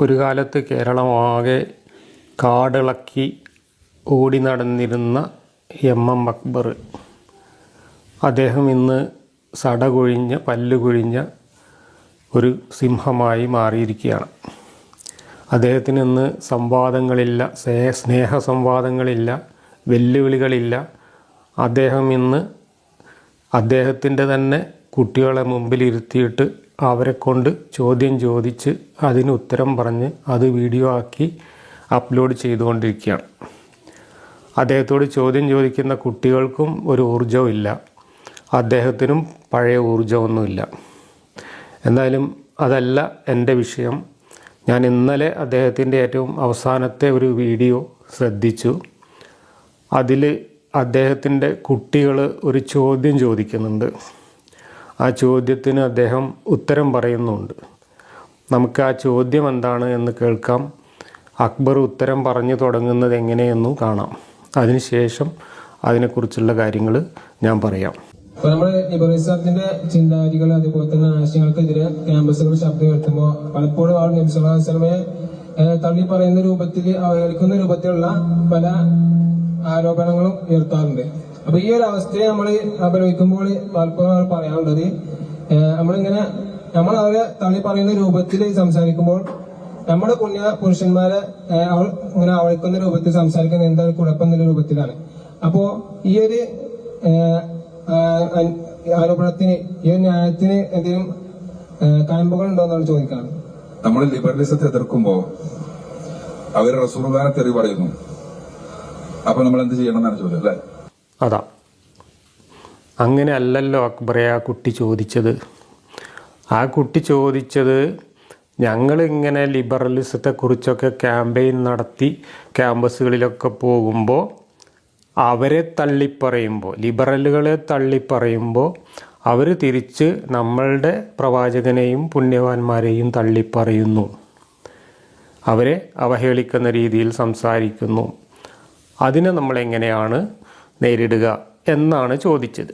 ഒരു കാലത്ത് കേരളമാകെ കാടിളക്കി ഓടി നടന്നിരുന്ന എം എം അക്ബർ. അദ്ദേഹം ഇന്ന് സടകൊഴിഞ്ഞ പല്ലുകൊഴിഞ്ഞ ഒരു സിംഹമായി മാറിയിരിക്കുകയാണ്. അദ്ദേഹത്തിന് ഇന്ന് സംവാദങ്ങളില്ല സേ സ്നേഹ സംവാദങ്ങളില്ല വെല്ലുവിളികളില്ല. അദ്ദേഹം ഇന്ന് അദ്ദേഹത്തിന്റെ തന്നെ കുട്ടികളെ മുമ്പിലിരുത്തിയിട്ട് അവരെ കൊണ്ട് ചോദ്യം ചോദിച്ച് അതിന് ഉത്തരം പറഞ്ഞ് അത് വീഡിയോ ആക്കി അപ്ലോഡ് ചെയ്തുകൊണ്ടിരിക്കുകയാണ്. അദ്ദേഹത്തോട് ചോദ്യം ചോദിക്കുന്ന കുട്ടികൾക്കും ഒരു ഊർജവും ഇല്ല. അദ്ദേഹത്തിനും പഴയ ഊർജമൊന്നുമില്ല. എന്തായാലും അതല്ല എന്റെ വിഷയം. ഞാൻ ഇന്നലെ അദ്ദേഹത്തിന്റെ ഏറ്റവും അവസാനത്തെ ഒരു വീഡിയോ ശ്രദ്ധിച്ചു. അതിൽ അദ്ദേഹത്തിന്റെ കുട്ടികൾ ഒരു ചോദ്യം ചോദിക്കുന്നുണ്ട്. ആ ചോദ്യത്തിന് അദ്ദേഹം ഉത്തരം പറയുന്നുണ്ട്. നമുക്ക് ആ ചോദ്യം എന്താണ് എന്ന് കേൾക്കാം. അക്ബർ ഉത്തരം പറഞ്ഞു തുടങ്ങുന്നത് എങ്ങനെയെന്നും കാണാം. അതിനുശേഷം അതിനെക്കുറിച്ചുള്ള കാര്യങ്ങൾ ഞാൻ പറയാം. അപ്പൊ നമ്മുടെ ലിബറലിസത്തിന്റെ ചിന്താഗതികൾ അതുപോലെ തന്നെ ആശയങ്ങൾക്കെതിരെ ക്യാമ്പസുകൾ ശബ്ദം ഉയർത്തുമ്പോൾ പലപ്പോഴും അവർ നബിസ്വലാസ്ലമയെ തള്ളി പറയുന്ന രൂപത്തിൽ അവഹേളിക്കുന്ന രൂപത്തിലുള്ള പല ആരോപണങ്ങളും ഉയർത്താറുണ്ട്. അപ്പൊ ഈ ഒരു അവസ്ഥയെ നമ്മൾ അപലപിക്കുമ്പോൾ പലപ്പോഴും പറയാനുള്ളത് നമ്മളിങ്ങനെ നമ്മൾ അവരെ തള്ളി പറയുന്ന രൂപത്തിൽ സംസാരിക്കുമ്പോൾ നമ്മുടെ പുണ്യ പുരുഷന്മാരെ ഇങ്ങനെ അവൾക്കുന്ന രൂപത്തിൽ സംസാരിക്കുന്ന എന്താണ് കുഴപ്പം എന്നുള്ള രൂപത്തിലാണ്. അപ്പോ ഈ ഒരു ആരോപണത്തിന് ഈ ഒരു ന്യായത്തിന് എന്തെങ്കിലും കാമ്പുകൾ ഉണ്ടോ എന്നാണ് ചോദിക്കാറ്. നമ്മൾ ലിബറലിസത്തെ എതിർക്കുമ്പോ അവർ റസൂർഖാനെ തെറി പറയുന്നു. അപ്പൊ നമ്മൾ എന്ത് ചെയ്യണം എന്നാണ് ചോദ്യം അല്ലെ? അങ്ങനെ അല്ലല്ലോ അക്ബറെ ആ കുട്ടി ചോദിച്ചത്. ആ കുട്ടി ചോദിച്ചത് ഞങ്ങളിങ്ങനെ ലിബറലിസത്തെക്കുറിച്ചൊക്കെ ക്യാമ്പയിൻ നടത്തി ക്യാമ്പസുകളിലൊക്കെ പോകുമ്പോൾ അവരെ തള്ളിപ്പറയുമ്പോൾ ലിബറലുകളെ തള്ളിപ്പറയുമ്പോൾ അവർ തിരിച്ച് നമ്മളുടെ പ്രവാചകനെയും പുണ്യവാന്മാരെയും തള്ളിപ്പറയുന്നു. അവരെ അവഹേളിക്കുന്ന രീതിയിൽ സംസാരിക്കുന്നു. അതിനെ നമ്മളെങ്ങനെയാണ് നേരിടുക? എന്നാണ് ചോദിച്ചത്.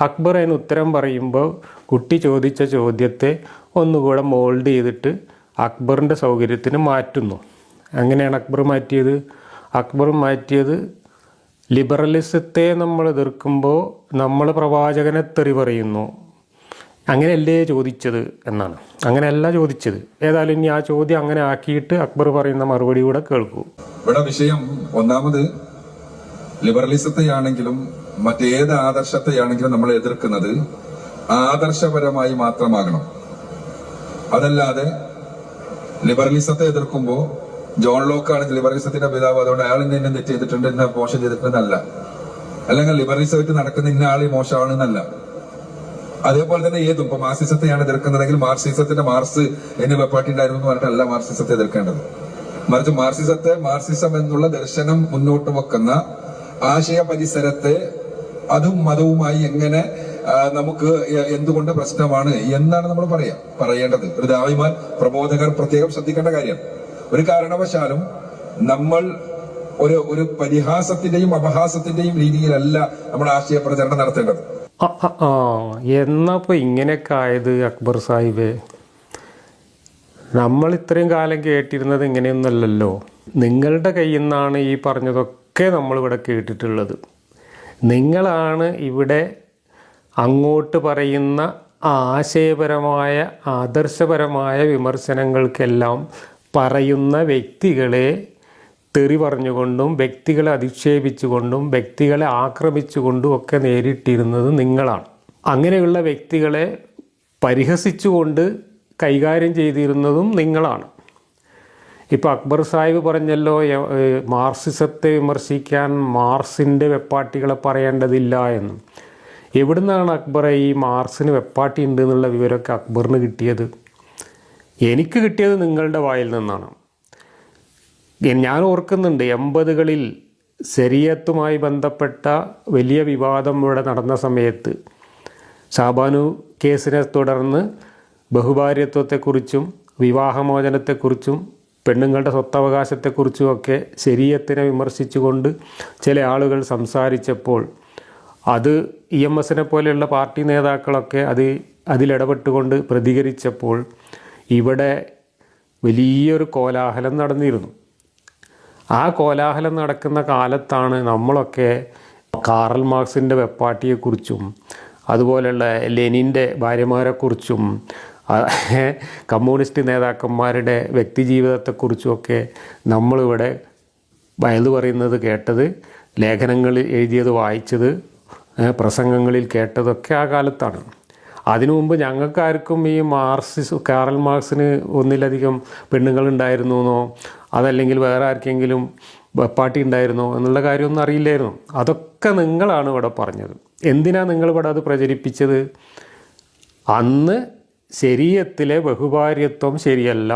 അക്ബർ അതിന് ഉത്തരം പറയുമ്പോൾ കുട്ടി ചോദിച്ച ചോദ്യത്തെ ഒന്നുകൂടെ മോൾഡ് ചെയ്തിട്ട് അക്ബറിന്റെ സൗകര്യത്തിന് മാറ്റുന്നു. അങ്ങനെയാണ് അക്ബർ മാറ്റിയത്? അക്ബർ മാറ്റിയത് ലിബറലിസത്തെ നമ്മൾ എതിർക്കുമ്പോൾ നമ്മൾ പ്രവാചകനെ തെറി പറയുന്നു. അങ്ങനെയല്ലേ ചോദിച്ചത് എന്നാണ്. അങ്ങനെയല്ല ചോദിച്ചത്. ഏതായാലും ഇനി ആ ചോദ്യം അങ്ങനെ ആക്കിയിട്ട് അക്ബർ പറയുന്ന മറുപടി കൂടെ കേൾക്കൂ. ഇവിടെ വിഷയം ഒന്നാമത് ലിബറലിസത്തെയാണെങ്കിലും മറ്റേത് ആദർശത്തെയാണെങ്കിലും നമ്മൾ എതിർക്കുന്നത് ആദർശപരമായി മാത്രമാകണം. അതല്ലാതെ ലിബറലിസത്തെ എതിർക്കുമ്പോൾ ജോൺ ലോക്കാണ് ലിബറലിസത്തിന്റെ പിതാവ് അതുകൊണ്ട് അയാൾ ഇന്ന ഇന്ന തെറ്റ് ചെയ്തിട്ടുണ്ട് ഇന്ന മോശം ചെയ്തിട്ടുണ്ടെന്നല്ല. അല്ലെങ്കിൽ ലിബറലിസമായിട്ട് നടക്കുന്ന ഇന്ന ആൾ മോശമാണെന്നല്ല. അതേപോലെ തന്നെ ഏതും ഇപ്പൊ മാർസിസത്തെയാണ് എതിർക്കുന്നതെങ്കിൽ മാർസിസത്തിന്റെ മാർസ് എന്നെ വെപ്പാട്ടി ഉണ്ടായിരുന്നു എന്ന് പറഞ്ഞിട്ടല്ല മാർസിസത്തെ എതിർക്കേണ്ടത്. മറിച്ച് മാർസിസത്തെ മാർസിസം എന്നുള്ള ദർശനം മുന്നോട്ട് വെക്കുന്ന ആശയ പരിസരത്ത് അതും മതവുമായി എങ്ങനെ നമുക്ക് എന്തുകൊണ്ട് പ്രശ്നമാണ് എന്നാണ് നമ്മൾ പറയാ പറയേണ്ടത്. ഒരു ദാവിമാൻ പ്രബോധകർ പ്രത്യേകം ശ്രദ്ധിക്കേണ്ട കാര്യം. ഒരു കാരണവശാലും നമ്മൾ ഒരു ഒരു പരിഹാസത്തിന്റെയും അപഹാസത്തിന്റെയും രീതിയിലല്ല നമ്മൾ ആശയ പ്രചരണം നടത്തേണ്ടത് എന്നപ്പോ ഇങ്ങനെയൊക്കെ ആയത് അക്ബർ സാഹിബേ? നമ്മൾ ഇത്രയും കാലം കേട്ടിരുന്നത് ഇങ്ങനെയൊന്നുമല്ലല്ലോ. നിങ്ങളുടെ കയ്യിൽ നിന്നാണ് ഈ പറഞ്ഞതൊക്കെ നമ്മളിവിടെ കേട്ടിട്ടുള്ളത്. നിങ്ങളാണ് ഇവിടെ അങ്ങോട്ട് പറയുന്ന ആശയപരമായ ആദർശപരമായ വിമർശനങ്ങൾക്കെല്ലാം പറയുന്ന വ്യക്തികളെ തെറി പറഞ്ഞുകൊണ്ടും വ്യക്തികളെ അധിക്ഷേപിച്ചുകൊണ്ടും വ്യക്തികളെ ആക്രമിച്ചുകൊണ്ടും ഒക്കെ നേരിട്ടിരുന്നത് നിങ്ങളാണ്. അങ്ങനെയുള്ള വ്യക്തികളെ പരിഹസിച്ചുകൊണ്ട് കൈകാര്യം ചെയ്തിരുന്നതും നിങ്ങളാണ്. ഇപ്പോൾ അക്ബർ സാഹിബ് പറഞ്ഞല്ലോ മാർസിസത്തെ വിമർശിക്കാൻ മാർസിന്റെ വെപ്പാട്ടികളെ പറയേണ്ടതില്ല എന്ന്. എവിടുന്നാണ് അക്ബറെ ഈ മാർസിന് വെപ്പാട്ടി ഉണ്ട് എന്നുള്ള വിവരമൊക്കെ അക്ബറിന് കിട്ടിയത്? എനിക്ക് കിട്ടിയത് നിങ്ങളുടെ വായിൽ നിന്നാണ്. ഞാൻ ഓർക്കുന്നുണ്ട് എൺപതുകളിൽ ശരീരത്തുമായി ബന്ധപ്പെട്ട വലിയ വിവാദം ഇവിടെ നടന്ന സമയത്ത്. ഷാബാനു കേസിനെ തുടർന്ന് ബഹുഭാര്യത്വത്തെക്കുറിച്ചും വിവാഹമോചനത്തെക്കുറിച്ചും പെണ്ണുങ്ങളുടെ സ്വത്തവകാശത്തെക്കുറിച്ചുമൊക്കെ ശരീരത്തിനെ വിമർശിച്ചുകൊണ്ട് ചില ആളുകൾ സംസാരിച്ചപ്പോൾ അത് ഇ എം എസിനെ പോലെയുള്ള പാർട്ടി നേതാക്കളൊക്കെ അത് അതിലിടപെട്ടുകൊണ്ട് പ്രതികരിച്ചപ്പോൾ ഇവിടെ വലിയൊരു കോലാഹലം നടന്നിരുന്നു. ആ കോലാഹലം നടക്കുന്ന കാലത്താണ് നമ്മളൊക്കെ കാറൽ മാർക്സിന്റെ വെപ്പാട്ടിയെക്കുറിച്ചും അതുപോലെയുള്ള ലെനിന്റെ ഭാര്യമാരെക്കുറിച്ചും കമ്മ്യൂണിസ്റ്റ് നേതാക്കന്മാരുടെ വ്യക്തിജീവിതത്തെക്കുറിച്ചുമൊക്കെ നമ്മളിവിടെ വയത് പറയുന്നത് കേട്ടത് ലേഖനങ്ങളിൽ എഴുതിയത് വായിച്ചത് പ്രസംഗങ്ങളിൽ കേട്ടതൊക്കെ ആ കാലത്താണ്. അതിനു മുമ്പ് ഞങ്ങൾക്കാർക്കും ഈ മാർസിസ് കാറൽ മാർക്സിന് ഒന്നിലധികം പെണ്ണുങ്ങളുണ്ടായിരുന്നു എന്നോ അതല്ലെങ്കിൽ വേറെ ആർക്കെങ്കിലും വെപ്പാട്ടി ഉണ്ടായിരുന്നോ? എന്നുള്ള കാര്യമൊന്നും അറിയില്ലായിരുന്നു. അതൊക്കെ നിങ്ങളാണ് ഇവിടെ പറഞ്ഞത്. എന്തിനാണ് നിങ്ങളിവിടെ അത് പ്രചരിപ്പിച്ചത്? അന്ന് ശരീരത്തിലെ ബഹുഭാര്യത്വം ശരിയല്ല.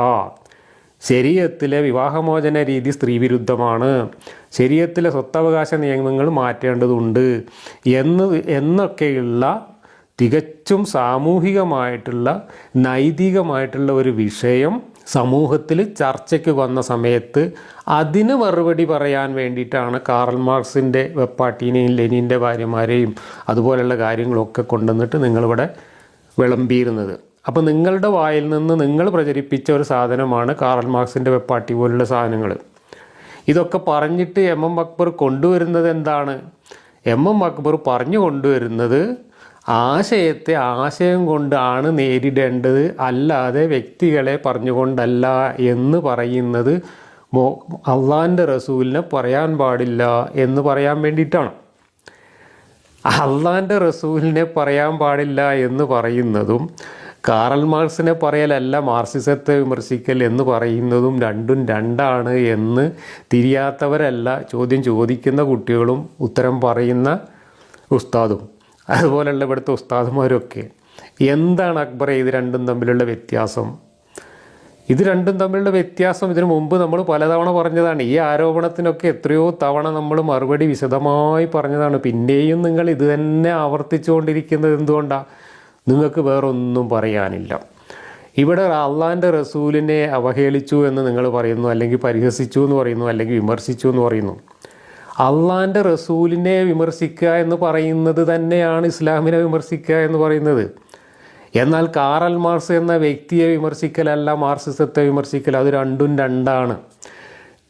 ശരീരത്തിലെ വിവാഹമോചന രീതി സ്ത്രീവിരുദ്ധമാണ്. ശരീരത്തിലെ സ്വത്തവകാശ നിയമങ്ങൾ മാറ്റേണ്ടതുണ്ട് എന്ന് എന്നൊക്കെയുള്ള തികച്ചും സാമൂഹികമായിട്ടുള്ള നൈതികമായിട്ടുള്ള ഒരു വിഷയം സമൂഹത്തിൽ ചർച്ചയ്ക്ക് വന്ന സമയത്ത് അതിന് മറുപടി പറയാൻ വേണ്ടിയിട്ടാണ് കാറൽ മാർക്സിന്റെ വെപ്പാട്ടീനെയും ലെനിന്റെ ഭാര്യമാരെയും അതുപോലെയുള്ള കാര്യങ്ങളൊക്കെ കൊണ്ടുവന്നിട്ട് നിങ്ങളിവിടെ വിളമ്പിയിരുന്നത്. അപ്പോൾ നിങ്ങളുടെ വായിൽ നിന്ന് നിങ്ങൾ പ്രചരിപ്പിച്ച ഒരു സാധനമാണ് കാറൽ മാർക്സിന്റെ വെപ്പാട്ടി പോലുള്ള സാധനങ്ങൾ. ഇതൊക്കെ പറഞ്ഞിട്ട് എം എം അക്ബർ കൊണ്ടുവരുന്നത് എന്താണ്? എം എം അക്ബർ പറഞ്ഞു കൊണ്ടുവരുന്നത് ആശയത്തെ ആശയം കൊണ്ടാണ് നേരിടേണ്ടത് അല്ലാതെ വ്യക്തികളെ പറഞ്ഞുകൊണ്ടല്ല എന്ന് പറയുന്നത് മോ അള്ളാന്റെ റസൂലിനെ പറയാൻ പാടില്ല എന്ന് പറയാൻ വേണ്ടിയിട്ടാണ്. അള്ളാന്റെ റസൂലിനെ പറയാൻ പാടില്ല എന്ന് പറയുന്നതും കാറൽ മാർക്സിനെ പറയലല്ല മാർസിസത്തെ വിമർശിക്കൽ എന്ന് പറയുന്നതും രണ്ടും രണ്ടാണ് എന്ന് തിരിയാത്തവരല്ല ചോദ്യം ചോദിക്കുന്ന കുട്ടികളും ഉത്തരം പറയുന്ന ഉസ്താദും. അതുപോലെയുള്ള ഇവിടുത്തെ ഉസ്താദുമാരൊക്കെ. എന്താണ് അക്ബർ ഇത് രണ്ടും തമ്മിലുള്ള വ്യത്യാസം? ഇത് രണ്ടും തമ്മിലുള്ള വ്യത്യാസം ഇതിനു മുമ്പ് നമ്മൾ പലതവണ പറഞ്ഞതാണ്. ഈ ആരോപണത്തിനൊക്കെ എത്രയോ തവണ നമ്മൾ മറുപടി വിശദമായി പറഞ്ഞതാണ്. പിന്നെയും നിങ്ങൾ ഇത് തന്നെ ആവർത്തിച്ചുകൊണ്ടിരിക്കുന്നത് എന്തുകൊണ്ടാണ് നിങ്ങൾക്ക് വേറൊന്നും പറയാനില്ല. ഇവിടെ അള്ളാന്റെ റസൂലിനെ അവഹേളിച്ചു എന്ന് നിങ്ങൾ പറയുന്നു അല്ലെങ്കിൽ പരിഹസിച്ചു എന്ന് പറയുന്നു അല്ലെങ്കിൽ വിമർശിച്ചു എന്ന് പറയുന്നു. അള്ളാന്റെ റസൂലിനെ വിമർശിക്കുക എന്ന് പറയുന്നത് തന്നെയാണ് ഇസ്ലാമിനെ വിമർശിക്കുക എന്ന് പറയുന്നത്. എന്നാൽ കാറൽ മാർസ് എന്ന വ്യക്തിയെ വിമർശിക്കലല്ല മാർസിസത്തെ വിമർശിക്കൽ അത് രണ്ടും രണ്ടാണ്.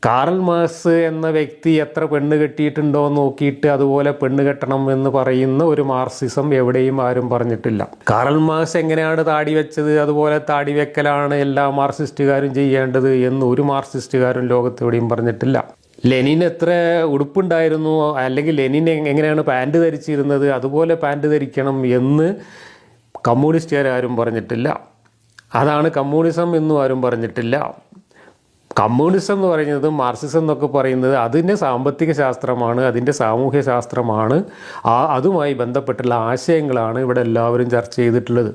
കാറൽ മാർക്സ് എന്ന വ്യക്തി എത്ര പെണ്ണ് കെട്ടിയിട്ടുണ്ടോ നോക്കിയിട്ട് അതുപോലെ പെണ്ണ് കെട്ടണം എന്ന് പറയുന്ന ഒരു മാർസിസം എവിടെയും ആരും പറഞ്ഞിട്ടില്ല. കാറൽ മാർക്സ് എങ്ങനെയാണ് താടി വെച്ചത്? അതുപോലെ താടി വെക്കലാണ് എല്ലാ മാർസിസ്റ്റുകാരും ചെയ്യേണ്ടത് എന്ന് ഒരു മാർസിസ്റ്റുകാരും ലോകത്ത് എവിടെയും പറഞ്ഞിട്ടില്ല. ലെനിൻ എത്ര ഉടുപ്പുണ്ടായിരുന്നു? അല്ലെങ്കിൽ ലെനിൻ എങ്ങനെയാണ് പാന്റ് ധരിച്ചിരുന്നത്? അതുപോലെ പാന്റ് ധരിക്കണം എന്ന് കമ്മ്യൂണിസ്റ്റുകാരും പറഞ്ഞിട്ടില്ല. അതാണ് കമ്മ്യൂണിസം എന്നും ആരും പറഞ്ഞിട്ടില്ല. കമ്മ്യൂണിസം എന്ന് പറയുന്നത് മാർക്സിസം എന്നൊക്കെ പറയുന്നത് അതിന്റെ സാമ്പത്തിക ശാസ്ത്രമാണ് അതിന്റെ സാമൂഹ്യ ശാസ്ത്രമാണ്. ആ അതുമായി ബന്ധപ്പെട്ടുള്ള ആശയങ്ങളാണ് ഇവിടെ എല്ലാവരും ചർച്ച ചെയ്തിട്ടുള്ളത്.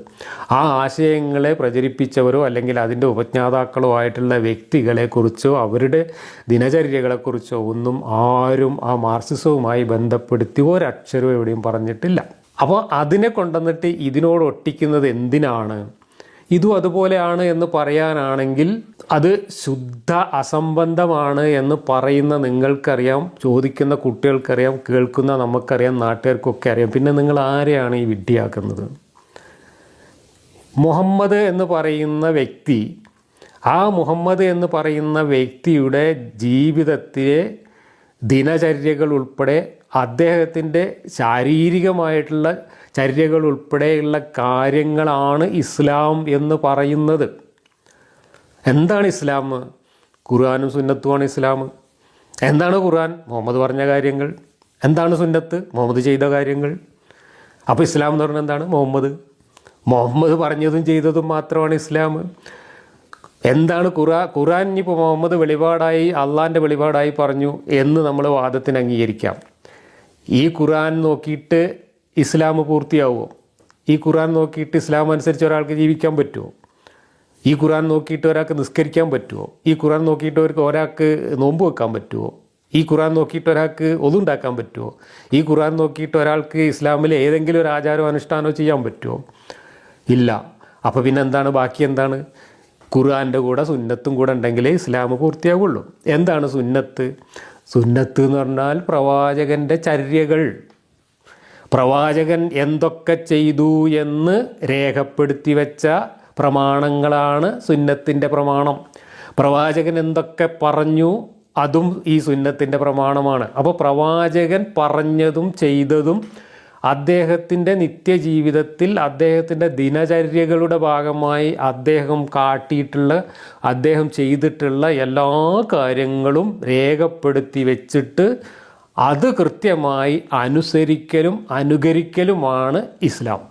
ആ ആശയങ്ങളെ പ്രചരിപ്പിച്ചവരോ അല്ലെങ്കിൽ അതിന്റെ ഉപജ്ഞാതാക്കളോ ആയിട്ടുള്ള വ്യക്തികളെക്കുറിച്ചോ അവരുടെ ദിനചര്യകളെക്കുറിച്ചോ ഒന്നും ആരും ആ മാർക്സിസവുമായി ബന്ധപ്പെടുത്തി ഒരക്ഷരവും എവിടെയും പറഞ്ഞിട്ടില്ല. അപ്പോൾ അതിനെ കൊണ്ടുവന്നിട്ട് ഇതിനോട് ഒട്ടിക്കുന്നത് എന്തിനാണ്? ഇതും അതുപോലെയാണ് എന്ന് പറയാനാണെങ്കിൽ അത് ശുദ്ധ അസംബന്ധമാണ് എന്ന് പറയുന്ന നിങ്ങൾക്കറിയാം ചോദിക്കുന്ന കുട്ടികൾക്കറിയാം കേൾക്കുന്ന നമുക്കറിയാം നാട്ടുകാർക്കൊക്കെ അറിയാം. പിന്നെ നിങ്ങൾ ആരെയാണ് ഈ വിഡ്ഢിയാക്കുന്നത്? മുഹമ്മദ് എന്ന് പറയുന്ന വ്യക്തി ആ മുഹമ്മദ് എന്ന് പറയുന്ന വ്യക്തിയുടെ ജീവിതത്തിലെ ദിനചര്യകൾ ഉൾപ്പെടെ അദ്ദേഹത്തിന്റെ ശാരീരികമായിട്ടുള്ള ചര്യകൾ ഉൾപ്പെടെയുള്ള കാര്യങ്ങളാണ് ഇസ്ലാം എന്ന് പറയുന്നത്. എന്താണ് ഇസ്ലാം? ഖുർആാനും സുന്നത്തുമാണ് ഇസ്ലാം. എന്താണ് ഖുർആൻ? മുഹമ്മദ് പറഞ്ഞ കാര്യങ്ങൾ. എന്താണ് സുന്നത്ത്? മുഹമ്മദ് ചെയ്ത കാര്യങ്ങൾ. അപ്പോൾ ഇസ്ലാം എന്ന് പറഞ്ഞാൽ എന്താണ്? മുഹമ്മദ്. മുഹമ്മദ് പറഞ്ഞതും ചെയ്തതും മാത്രമാണ് ഇസ്ലാം. എന്താണ് ഖുറാ ഖുറാൻ ഇനിയിപ്പോൾ മുഹമ്മദ് വെളിപാടായി അള്ളാന്റെ വെളിപാടായി പറഞ്ഞു എന്ന് നമ്മൾ വാദത്തിന് അംഗീകരിക്കാം. ഈ ഖുറാൻ നോക്കിയിട്ട് ഇസ്ലാം പൂർത്തിയാവുമോ? ഈ ഖുറാൻ നോക്കിയിട്ട് ഇസ്ലാം അനുസരിച്ച് ഒരാൾക്ക് ജീവിക്കാൻ പറ്റുമോ? ഈ ഖുറാൻ നോക്കിയിട്ട് ഒരാൾക്ക് നിസ്കരിക്കാൻ പറ്റുമോ? ഈ ഖുറാൻ നോക്കിയിട്ട് ഒരാൾക്ക് ഒരാൾക്ക് നോമ്പ് വെക്കാൻ പറ്റുമോ? ഈ ഖുറാൻ നോക്കിയിട്ട് ഒരാൾക്ക് ഒതുണ്ടാക്കാൻ പറ്റുമോ? ഈ ഖുറാൻ നോക്കിയിട്ട് ഒരാൾക്ക് ഇസ്ലാമിലെ ഏതെങ്കിലും ഒരു ആചാരമോ അനുഷ്ഠാനമോ ചെയ്യാൻ പറ്റുമോ? ഇല്ല. അപ്പോൾ പിന്നെ എന്താണ്? ബാക്കി എന്താണ്? ഖുർആന്റെ കൂടെ സുന്നത്തും കൂടെ ഉണ്ടെങ്കിലേ ഇസ്ലാം പൂർത്തിയാവുള്ളൂ. എന്താണ് സുന്നത്ത്? സുന്നത്ത് എന്ന് പറഞ്ഞാൽ പ്രവാചകന്റെ ചര്യകൾ. പ്രവാചകൻ എന്തൊക്കെ ചെയ്തു എന്ന് രേഖപ്പെടുത്തി വെച്ച പ്രമാണങ്ങളാണ് സുന്നത്തിന്റെ പ്രമാണം. പ്രവാചകൻ എന്തൊക്കെ പറഞ്ഞു അതും ഈ സുന്നത്തിന്റെ പ്രമാണമാണ്. അപ്പോൾ പ്രവാചകൻ പറഞ്ഞതും ചെയ്തതും അദ്ദേഹത്തിന്റെ നിത്യജീവിതത്തിൽ അദ്ദേഹത്തിന്റെ ദിനചര്യകളുടെ ഭാഗമായി അദ്ദേഹം കാട്ടിയിട്ടുള്ള അദ്ദേഹം ചെയ്തിട്ടുള്ള എല്ലാ കാര്യങ്ങളും രേഖപ്പെടുത്തി വെച്ചിട്ട് അത് കൃത്യമായി അനുസരിക്കലും അനുകരിക്കലുമാണ് ഇസ്ലാം.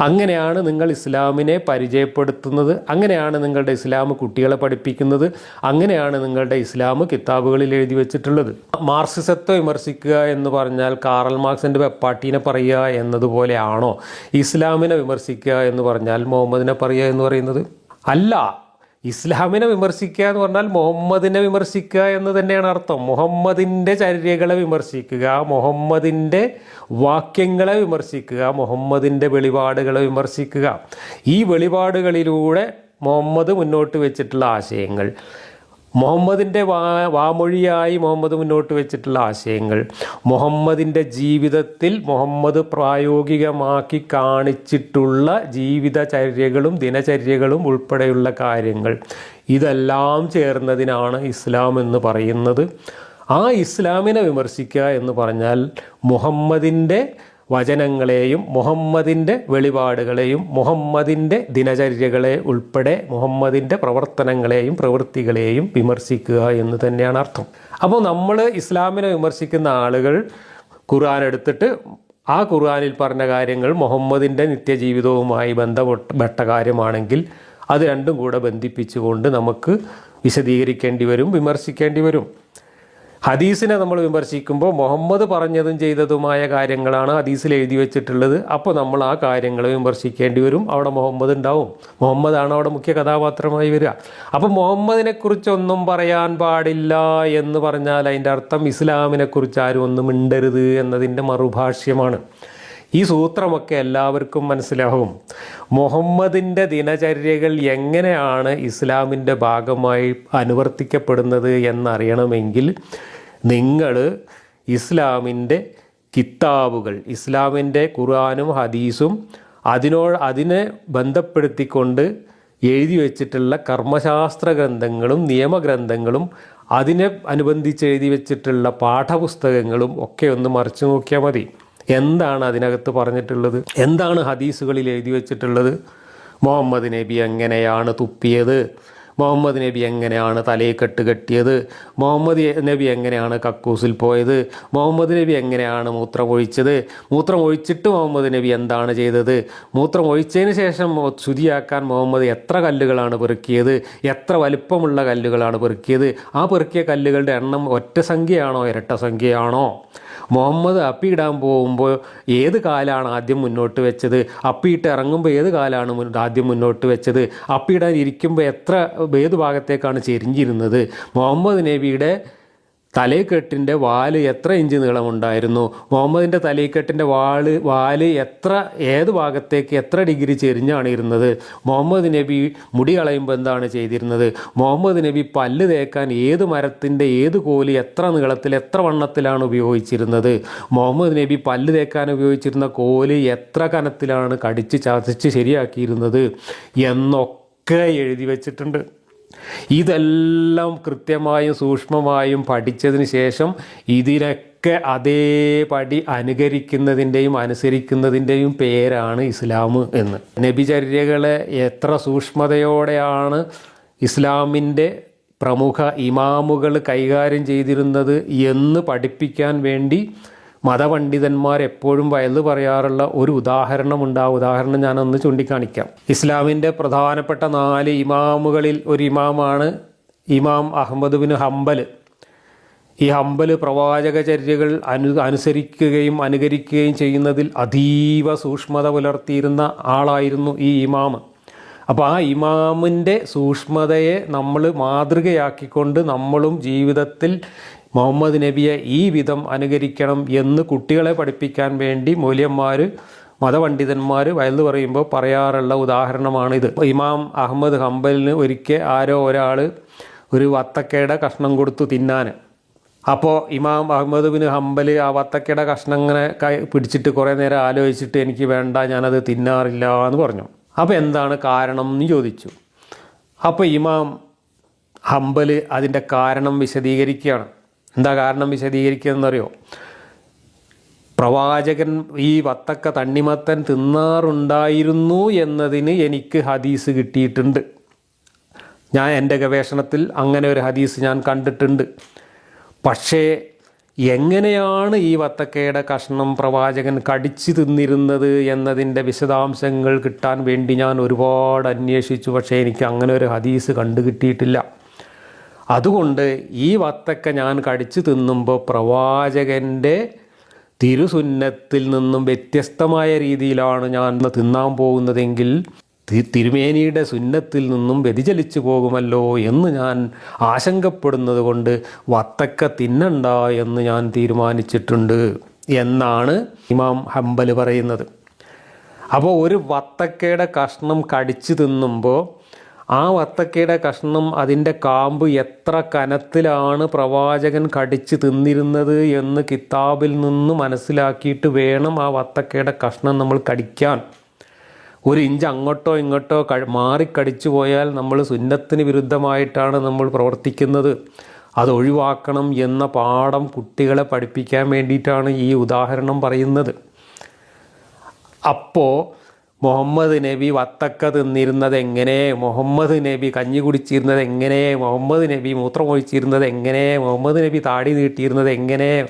അങ്ങനെയാണ് നിങ്ങൾ ഇസ്ലാമിനെ പരിചയപ്പെടുത്തുന്നത് അങ്ങനെയാണ് നിങ്ങളുടെ ഇസ്ലാം കുട്ടികളെ പഠിപ്പിക്കുന്നത് അങ്ങനെയാണ് നിങ്ങളുടെ ഇസ്ലാം കിതാബുകളിൽ എഴുതി വെച്ചിട്ടുള്ളത്. മാർക്സിസത്തെ വിമർശിക്കുക എന്ന് പറഞ്ഞാൽ കാറൽ മാർക്സിന്റെ വെപ്പാട്ടീനെ പറയുക എന്നതുപോലെയാണോ ഇസ്ലാമിനെ വിമർശിക്കുക എന്ന് പറഞ്ഞാൽ മുഹമ്മദിനെ പറയുക എന്ന് പറയുന്നത്? അല്ല ഇസ്ലാമിനെ വിമർശിക്കുക എന്ന് പറഞ്ഞാൽ മുഹമ്മദിനെ വിമർശിക്കുക എന്ന് തന്നെയാണ് അർത്ഥം. മുഹമ്മദിന്റെ ചര്യകളെ വിമർശിക്കുക മുഹമ്മദിന്റെ വാക്യങ്ങളെ വിമർശിക്കുക മുഹമ്മദിന്റെ വെളിപാടുകളെ വിമർശിക്കുക. ഈ വെളിപാടുകളിലൂടെ മുഹമ്മദ് മുന്നോട്ട് വെച്ചിട്ടുള്ള ആശയങ്ങൾ. മുഹമ്മദിന്റെ വാ വാമൊഴിയായി മുഹമ്മദ് മുന്നോട്ട് വെച്ചിട്ടുള്ള ആശയങ്ങൾ മുഹമ്മദിന്റെ ജീവിതത്തിൽ മുഹമ്മദ് പ്രായോഗികമാക്കി കാണിച്ചിട്ടുള്ള ജീവിതചര്യകളും ദിനചര്യകളും ഉൾപ്പെടെയുള്ള കാര്യങ്ങൾ. ഇതെല്ലാം ചേർന്നതിനാണ് ഇസ്ലാം എന്ന് പറയുന്നത്. ആ ഇസ്ലാമിനെ വിമർശിക്കുക എന്ന് പറഞ്ഞാൽ മുഹമ്മദിന്റെ വചനങ്ങളെയും മുഹമ്മദിന്റെ വെളിപാടുകളെയും മുഹമ്മദിന്റെ ദിനചര്യകളെ ഉൾപ്പെടെ മുഹമ്മദിന്റെ പ്രവർത്തനങ്ങളെയും പ്രവൃത്തികളെയും വിമർശിക്കുക എന്ന് തന്നെയാണ് അർത്ഥം. അപ്പോൾ നമ്മൾ ഇസ്ലാമിനെ വിമർശിക്കുന്ന ആളുകൾ ഖുർആൻ എടുത്തിട്ട് ആ ഖുർആാനിൽ പറഞ്ഞ കാര്യങ്ങൾ മുഹമ്മദിന്റെ നിത്യജീവിതവുമായി ബന്ധപ്പെട്ട കാര്യമാണെങ്കിൽ അത് രണ്ടും കൂടെ ബന്ധിപ്പിച്ചുകൊണ്ട് നമുക്ക് വിശദീകരിക്കേണ്ടി വരും വിമർശിക്കേണ്ടി വരും. ഹദീസിനെ നമ്മൾ വിമർശിക്കുമ്പോൾ മുഹമ്മദ് പറഞ്ഞതും ചെയ്തതുമായ കാര്യങ്ങളാണ് ഹദീസിൽ എഴുതി വെച്ചിട്ടുള്ളത്. അപ്പോൾ നമ്മൾ ആ കാര്യങ്ങൾ വിമർശിക്കേണ്ടി വരും. അവിടെ മുഹമ്മദ് ഉണ്ടാവും. മുഹമ്മദാണ് അവിടെ മുഖ്യ കഥാപാത്രമായി വരിക. അപ്പോൾ മുഹമ്മദിനെക്കുറിച്ചൊന്നും പറയാൻ പാടില്ല എന്ന് പറഞ്ഞാൽ അതിന്റെ അർത്ഥം ഇസ്ലാമിനെക്കുറിച്ച് ആരും ഒന്നും മിണ്ടരുത് എന്നതിന്റെ മറുഭാഷ്യമാണ്. ഈ സൂത്രമൊക്കെ എല്ലാവർക്കും മനസ്സിലാവും. മുഹമ്മദിന്റെ ദിനചര്യകൾ എങ്ങനെയാണ് ഇസ്ലാമിന്റെ ഭാഗമായി അനുവർത്തിക്കപ്പെടുന്നത് എന്നറിയണമെങ്കിൽ നിങ്ങൾ ഇസ്ലാമിന്റെ കിതാബുകൾ ഇസ്ലാമിന്റെ ഖുർആാനും ഹദീസും അതിനോട് അതിനെ ബന്ധപ്പെടുത്തിക്കൊണ്ട് എഴുതി വച്ചിട്ടുള്ള കർമ്മശാസ്ത്ര ഗ്രന്ഥങ്ങളും നിയമഗ്രന്ഥങ്ങളും അതിനെ അനുബന്ധിച്ച് എഴുതി വച്ചിട്ടുള്ള പാഠപുസ്തകങ്ങളും ഒക്കെ ഒന്ന് മറിച്ചു നോക്കിയാൽ മതി. എന്താണ് അതിനകത്ത് പറഞ്ഞിട്ടുള്ളത്? എന്താണ് ഹദീസുകളിൽ എഴുതി വെച്ചിട്ടുള്ളത്? മുഹമ്മദ് നബി എങ്ങനെയാണ് തുപ്പിയത്? മുഹമ്മദ് നബി എങ്ങനെയാണ് തലയിൽ കെട്ട് കെട്ടിയത്? മുഹമ്മദ് നബി എങ്ങനെയാണ് കക്കൂസിൽ പോയത്? മുഹമ്മദ് നബി എങ്ങനെയാണ് മൂത്രം ഒഴിച്ചത് മൂത്രം ഒഴിച്ചിട്ട് മുഹമ്മദ് നബി എന്താണ് ചെയ്തത്? മൂത്രം ഒഴിച്ചതിന് ശേഷം ശുചിയാക്കാൻ മുഹമ്മദ് എത്ര കല്ലുകളാണ് പെറുക്കിയത്? എത്ര വലിപ്പമുള്ള കല്ലുകളാണ് പെറുക്കിയത്? ആ പെറുക്കിയ കല്ലുകളുടെ എണ്ണം ഒറ്റ സംഖ്യയാണോ? ഇരട്ട സംഖ്യയാണോ? മുഹമ്മദ് അപ്പിയിടാൻ പോകുമ്പോൾ ഏത് കാലാണ് ആദ്യം മുന്നോട്ട് വെച്ചത്? അപ്പിയിട്ട് ഇറങ്ങുമ്പോൾ ഏത് കാലാണ് ആദ്യം മുന്നോട്ട് വെച്ചത്? അപ്പിയിടാൻ ഇരിക്കുമ്പോൾ എത്ര ഏത് ഭാഗത്തേക്കാണ് ചെരിഞ്ഞിരുന്നത്? മുഹമ്മദ് നബിയുടെ തലയിക്കെട്ടിന്റെ വാൽ എത്ര ഇഞ്ച് നീളമുണ്ടായിരുന്നു മുഹമ്മദിന്റെ തലയിക്കെട്ടിന്റെ വാൾ വാൽ എത്ര ഏത് ഭാഗത്തേക്ക് എത്ര ഡിഗ്രി ചെരിഞ്ഞാണ് ഇരുന്നത്? മുഹമ്മദ് നബി മുടി കളയുമ്പോൾ എന്താണ് ചെയ്തിരുന്നത്? മുഹമ്മദ് നബി പല്ല് തേക്കാൻ ഏത് മരത്തിന്റെ ഏത് കോൽ എത്ര നീളത്തിൽ എത്ര വണ്ണത്തിലാണ് ഉപയോഗിച്ചിരുന്നത്? മുഹമ്മദ് നബി പല്ല് തേക്കാൻ ഉപയോഗിച്ചിരുന്ന കോൽ എത്ര കനത്തിലാണ് കടിച്ച് ചതച്ച് ശരിയാക്കിയിരുന്നത്? എന്നൊക്കെ എഴുതി വച്ചിട്ടുണ്ട്. ഇതെല്ലാം കൃത്യമായും സൂക്ഷ്മമായും പഠിച്ചതിന് ശേഷം ഇതിനൊക്കെ അതേപടി അനുകരിക്കുന്നതിന്റെയും അനുസരിക്കുന്നതിന്റെയും പേരാണ് ഇസ്ലാം എന്ന്. നബിചര്യകളെ എത്ര സൂക്ഷ്മതയോടെയാണ് ഇസ്ലാമിന്റെ പ്രമുഖ ഇമാമുകൾ കൈകാര്യം ചെയ്തിരുന്നത് എന്ന് പഠിപ്പിക്കാൻ വേണ്ടി മതപണ്ഡിതന്മാർ എപ്പോഴും വയൽ പറയാറുള്ള ഒരു ഉദാഹരണമുണ്ട് ആ ഉദാഹരണം ഞാനൊന്ന് ചൂണ്ടിക്കാണിക്കാം. ഇസ്ലാമിന്റെ പ്രധാനപ്പെട്ട നാല് ഇമാമുകളിൽ ഒരു ഇമാമാണ് ഇമാം അഹമ്മദ് ബിൻ ഹംബൽ. ഈ ഹംബൽ പ്രവാചകചര്യകൾ അനു അനുസരിക്കുകയും അനുകരിക്കുകയും ചെയ്യുന്നതിൽ അതീവ സൂക്ഷ്മത പുലർത്തിയിരുന്ന ആളായിരുന്നു ഈ ഇമാമ്. അപ്പോൾ ആ ഇമാമിന്റെ സൂക്ഷ്മതയെ നമ്മൾ മാതൃകയാക്കിക്കൊണ്ട് നമ്മളും ജീവിതത്തിൽ മുഹമ്മദ് നബിയെ ഈ വിധം അനുകരിക്കണം എന്ന് കുട്ടികളെ പഠിപ്പിക്കാൻ വേണ്ടി മൂല്യന്മാർ മതപണ്ഡിതന്മാർ വയലു പറയുമ്പോൾ പറയാറുള്ള ഉദാഹരണമാണിത് ഇമാം അഹമ്മദ് ഹംബലിന് ഒരിക്കൽ ആരോ ഒരാൾ ഒരു വത്തക്കയുടെ കഷ്ണം കൊടുത്തു തിന്നാൻ അപ്പോൾ ഇമാം അഹമ്മദ് ബിൻ ഹംബൽ ആ വത്തക്കയുടെ കഷ്ണം ഇങ്ങനെ കൈ പിടിച്ചിട്ട് കുറേ നേരം ആലോചിച്ചിട്ട് എനിക്ക് വേണ്ട ഞാനത് തിന്നാറില്ല എന്ന് പറഞ്ഞു. അപ്പോൾ എന്താണ് കാരണം എന്ന് ചോദിച്ചു. അപ്പോൾ ഇമാം ഹമ്പൽ അതിന്റെ കാരണം വിശദീകരിക്കുകയാണ്. എന്താ കാരണം വിശദീകരിക്കുന്നറിയോ പ്രവാചകൻ ഈ വത്തക്ക തണ്ണിമത്തൻ തിന്നാറുണ്ടായിരുന്നു എന്നതിന് എനിക്ക് ഹദീസ് കിട്ടിയിട്ടുണ്ട്. ഞാൻ എന്റെ ഗവേഷണത്തിൽ അങ്ങനെ ഒരു ഹദീസ് ഞാൻ കണ്ടിട്ടുണ്ട്. പക്ഷേ എങ്ങനെയാണ് ഈ വത്തക്കയുടെ കഷ്ണം പ്രവാചകൻ കടിച്ചു തിന്നിരുന്നത് എന്നതിന്റെ വിശദാംശങ്ങൾ കിട്ടാൻ വേണ്ടി ഞാൻ ഒരുപാട് അന്വേഷിച്ചു. പക്ഷേ എനിക്ക് അങ്ങനെ ഒരു ഹദീസ് കണ്ടു കിട്ടിയിട്ടില്ല അതുകൊണ്ട് ഈ വത്തക്ക ഞാൻ കടിച്ചു തിന്നുമ്പോൾ പ്രവാചകന്റെ തിരുസുന്നത്തിൽ നിന്നും വ്യത്യസ്തമായ രീതിയിലാണ് ഞാൻ തിന്നാൻ പോകുന്നതെങ്കിൽ തിരുമേനിയുടെ സുന്നത്തിൽ നിന്നും വ്യതിചലിച്ചു പോകുമല്ലോ എന്ന് ഞാൻ ആശങ്കപ്പെടുന്നത് കൊണ്ട് വത്തക്ക തിന്നണ്ട എന്ന് ഞാൻ തീരുമാനിച്ചിട്ടുണ്ട് എന്നാണ് ഇമാം ഹംബൽ പറയുന്നത്. അപ്പോൾ ഒരു വത്തക്കയുടെ കഷ്ണം കടിച്ചു തിന്നുമ്പോൾ ആ വത്തക്കയുടെ കഷ്ണം അതിന്റെ കാമ്പ് എത്ര കനത്തിലാണ് പ്രവാചകൻ കടിച്ച് തിന്നിരുന്നത് എന്ന് കിതാബിൽ നിന്ന് മനസ്സിലാക്കിയിട്ട് വേണം ആ വത്തക്കയുടെ കഷ്ണം നമ്മൾ കടിക്കാൻ. ഒരു ഇഞ്ച് അങ്ങോട്ടോ ഇങ്ങോട്ടോ മാറി മാറിക്കടിച്ചു പോയാൽ നമ്മൾ സുന്നത്തിന് വിരുദ്ധമായിട്ടാണ് നമ്മൾ പ്രവർത്തിക്കുന്നത്. അത് ഒഴിവാക്കണം എന്ന പാഠം കുട്ടികളെ പഠിപ്പിക്കാൻ വേണ്ടിയിട്ടാണ് ഈ ഉദാഹരണം പറയുന്നത്. അപ്പോൾ മുഹമ്മദ് നബി വത്തക്ക തിന്നിരുന്നത് എങ്ങനെ? മുഹമ്മദ് നബി കഞ്ഞി കുടിച്ചിരുന്നത് എങ്ങനെ? മുഹമ്മദ് നബി മൂത്രം ഒഴിച്ചിരുന്നത് എങ്ങനെ? മുഹമ്മദ് നബി താടി നീട്ടിയിരുന്നത് എങ്ങനെ?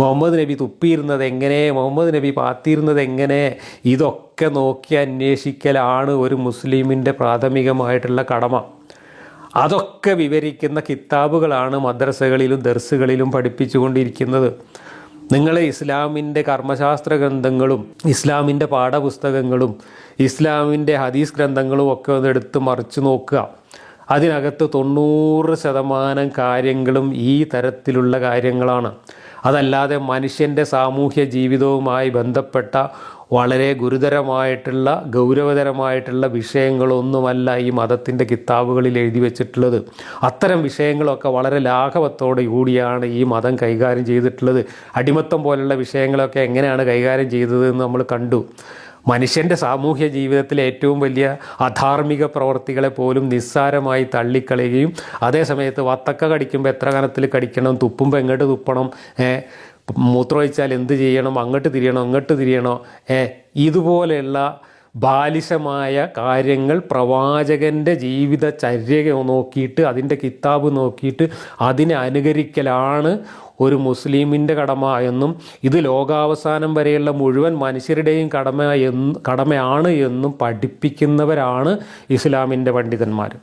മുഹമ്മദ് നബി തുപ്പിയിരുന്നത് എങ്ങനെ? മുഹമ്മദ് നബി പാത്തിയിരുന്നത് എങ്ങനെ? ഇതൊക്കെ നോക്കി അന്വേഷിക്കലാണ് ഒരു മുസ്ലിമിന്റെ പ്രാഥമികമായിട്ടുള്ള കടമ. അതൊക്കെ വിവരിക്കുന്ന കിതാബുകളാണ് മദ്രസകളിലും ദർസുകളിലും പഠിപ്പിച്ചുകൊണ്ടിരിക്കുന്നത്. നിങ്ങൾ ഇസ്ലാമിന്റെ കർമ്മശാസ്ത്ര ഗ്രന്ഥങ്ങളും ഇസ്ലാമിന്റെ പാഠപുസ്തകങ്ങളും ഇസ്ലാമിന്റെ ഹദീസ് ഗ്രന്ഥങ്ങളും ഒക്കെ ഒന്ന് എടുത്ത് മറിച്ച് നോക്കുക. അതിനകത്ത് തൊണ്ണൂറ് ശതമാനം കാര്യങ്ങളും ഈ തരത്തിലുള്ള കാര്യങ്ങളാണ്. അതല്ലാതെ മനുഷ്യന്റെ സാമൂഹ്യ ജീവിതവുമായി ബന്ധപ്പെട്ട വളരെ ഗുരുതരമായിട്ടുള്ള ഗൗരവതരമായിട്ടുള്ള വിഷയങ്ങളൊന്നുമല്ല ഈ മതത്തിന്റെ കിതാബുകളിൽ എഴുതി വെച്ചിട്ടുള്ളത്. അത്തരം വിഷയങ്ങളൊക്കെ വളരെ ലാഘവത്തോടു കൂടിയാണ് ഈ മതം കൈകാര്യം ചെയ്തിട്ടുള്ളത്. അടിമത്തം പോലുള്ള വിഷയങ്ങളൊക്കെ എങ്ങനെയാണ് കൈകാര്യം ചെയ്തതെന്ന് നമ്മൾ കണ്ടു. മനുഷ്യന്റെ സാമൂഹ്യ ജീവിതത്തിലെ ഏറ്റവും വലിയ അധാർമിക പ്രവർത്തികളെ പോലും നിസ്സാരമായി തള്ളിക്കളയുകയും അതേസമയത്ത് വത്തക്ക കടിക്കുമ്പോൾ എത്ര കനത്തിൽ കടിക്കണം തുപ്പുമ്പോൾ എങ്ങോട്ട് തുപ്പണം മൂത്രമൊഴിച്ചാൽ എന്ത് ചെയ്യണം? അങ്ങോട്ട് തിരിയണോ? അങ്ങോട്ട് തിരിയണോ? ഏ, ഇതുപോലെയുള്ള ബാലിശമായ കാര്യങ്ങൾ പ്രവാചകന്റെ ജീവിത ജീവിതചര്യ നോക്കിയിട്ട് അതിന്റെ കിതാബ് നോക്കിയിട്ട് അതിനെ അനുകരിക്കലാണ് ഒരു മുസ്ലിമിന്റെ കടമ എന്നും ഇത് ലോകാവസാനം വരെയുള്ള മുഴുവൻ മനുഷ്യരുടെയും കടമ എന്ന് കടമയാണ് എന്നും പഠിപ്പിക്കുന്നവരാണ് ഇസ്ലാമിന്റെ പണ്ഡിതന്മാർ.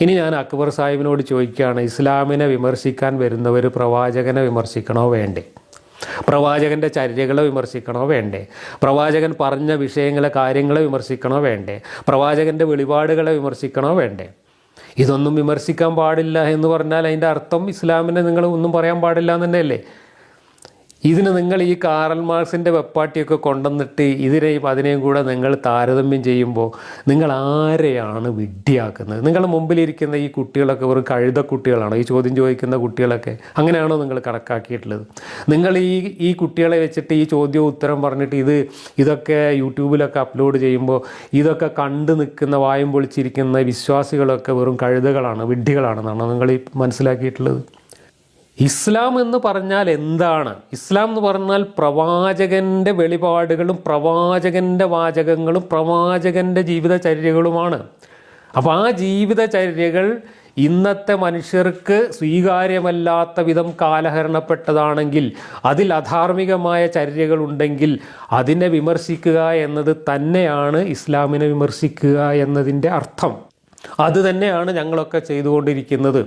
ഇനി ഞാൻ അക്ബർ സാഹിബിനോട് ചോദിക്കുകയാണ് ഇസ്ലാമിനെ വിമർശിക്കാൻ വരുന്നവർ പ്രവാചകനെ വിമർശിക്കണോ വേണ്ടേ? പ്രവാചകന്റെ ചര്യകളെ വിമർശിക്കണോ വേണ്ടേ? പ്രവാചകൻ പറഞ്ഞ വിഷയങ്ങളെ കാര്യങ്ങളെ വിമർശിക്കണോ വേണ്ടേ? പ്രവാചകന്റെ വെളിപാടുകളെ വിമർശിക്കണോ വേണ്ടേ? ഇതൊന്നും വിമർശിക്കാൻ പാടില്ല എന്ന് പറഞ്ഞാൽ അതിന്റെ അർത്ഥം ഇസ്ലാമിനെ നിങ്ങൾ ഒന്നും പറയാൻ പാടില്ല എന്ന് തന്നെയല്ലേ? ഇതിന് നിങ്ങൾ ഈ കാറൽ മാർക്സിന്റെ വെപ്പാട്ടിയൊക്കെ കൊണ്ടുവന്നിട്ട് ഇതിനെയും അതിനെയും കൂടെ നിങ്ങൾ താരതമ്യം ചെയ്യുമ്പോൾ നിങ്ങൾ ആരെയാണ് വിഡ്ഢിയാക്കുന്നത്? നിങ്ങളുടെ മുമ്പിലിരിക്കുന്ന ഈ കുട്ടികളൊക്കെ വെറും കഴുത കുട്ടികളാണോ? ഈ ചോദ്യം ചോദിക്കുന്ന കുട്ടികളൊക്കെ അങ്ങനെയാണോ നിങ്ങൾ കണക്കാക്കിയിട്ടുള്ളത്? നിങ്ങൾ ഈ ഈ കുട്ടികളെ വെച്ചിട്ട് ഈ ചോദ്യവും ഉത്തരം പറഞ്ഞിട്ട് ഇത് ഇതൊക്കെ യൂട്യൂബിലൊക്കെ അപ്ലോഡ് ചെയ്യുമ്പോൾ ഇതൊക്കെ കണ്ടു നിൽക്കുന്ന വായും പൊളിച്ചിരിക്കുന്ന വിശ്വാസികളൊക്കെ വെറും കഴുതകളാണ് വിഡ്ഢികളാണെന്നാണോ നിങ്ങൾ ഈ മനസ്സിലാക്കിയിട്ടുള്ളത്? ഇസ്ലാം എന്ന് പറഞ്ഞാൽ എന്താണ്? ഇസ്ലാം എന്ന് പറഞ്ഞാൽ പ്രവാചകന്റെ വെളിപാടുകളും പ്രവാചകന്റെ വാചകങ്ങളും പ്രവാചകന്റെ ജീവിതചര്യകളുമാണ്. അപ്പോൾ ആ ജീവിതചര്യകൾ ഇന്നത്തെ മനുഷ്യർക്ക് സ്വീകാര്യമല്ലാത്ത വിധം കാലഹരണപ്പെട്ടതാണെങ്കിൽ അതിൽ അധാർമികമായ ചര്യകളുണ്ടെങ്കിൽ അതിനെ വിമർശിക്കുക എന്നത് തന്നെയാണ് ഇസ്ലാമിനെ വിമർശിക്കുക എന്നതിന്റെ അർത്ഥം. അത് തന്നെയാണ് ഞങ്ങളൊക്കെ ചെയ്തുകൊണ്ടിരിക്കുന്നത്.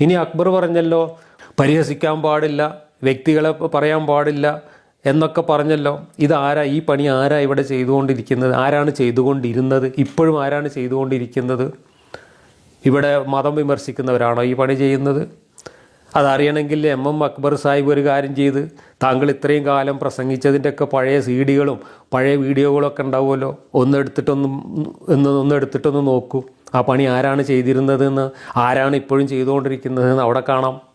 ഇനി അക്ബർ പറഞ്ഞല്ലോ പരിഹസിക്കാൻ പാടില്ല വ്യക്തികളെ പറയാൻ പാടില്ല എന്നൊക്കെ പറഞ്ഞല്ലോ. ഇതാരാ ഈ പണി ആരാ ഇവിടെ ചെയ്തുകൊണ്ടിരിക്കുന്നത്? ആരാണ് ചെയ്തുകൊണ്ടിരുന്നത്? ഇപ്പോഴും ആരാണ് ചെയ്തുകൊണ്ടിരിക്കുന്നത്? ഇവിടെ മതം വിമർശിക്കുന്നവരാണോ ഈ പണി ചെയ്യുന്നത്? അതറിയണമെങ്കിൽ എം എം അക്ബർ സാഹിബ് ഒരു കാര്യം ചെയ്ത് താങ്കൾ ഇത്രയും കാലം പ്രസംഗിച്ചതിന്റെയൊക്കെ പഴയ സി ഡികളും പഴയ വീഡിയോകളൊക്കെ ഉണ്ടാവുമല്ലോ. ഒന്നെടുത്തിട്ടൊന്നും ഒന്ന് ഒന്ന് എടുത്തിട്ടൊന്ന് നോക്കൂ. ആ പണി ആരാണ് ചെയ്തിരുന്നതെന്ന് ആരാണ് ഇപ്പോഴും ചെയ്തുകൊണ്ടിരിക്കുന്നതെന്ന് അവിടെ കാണാം.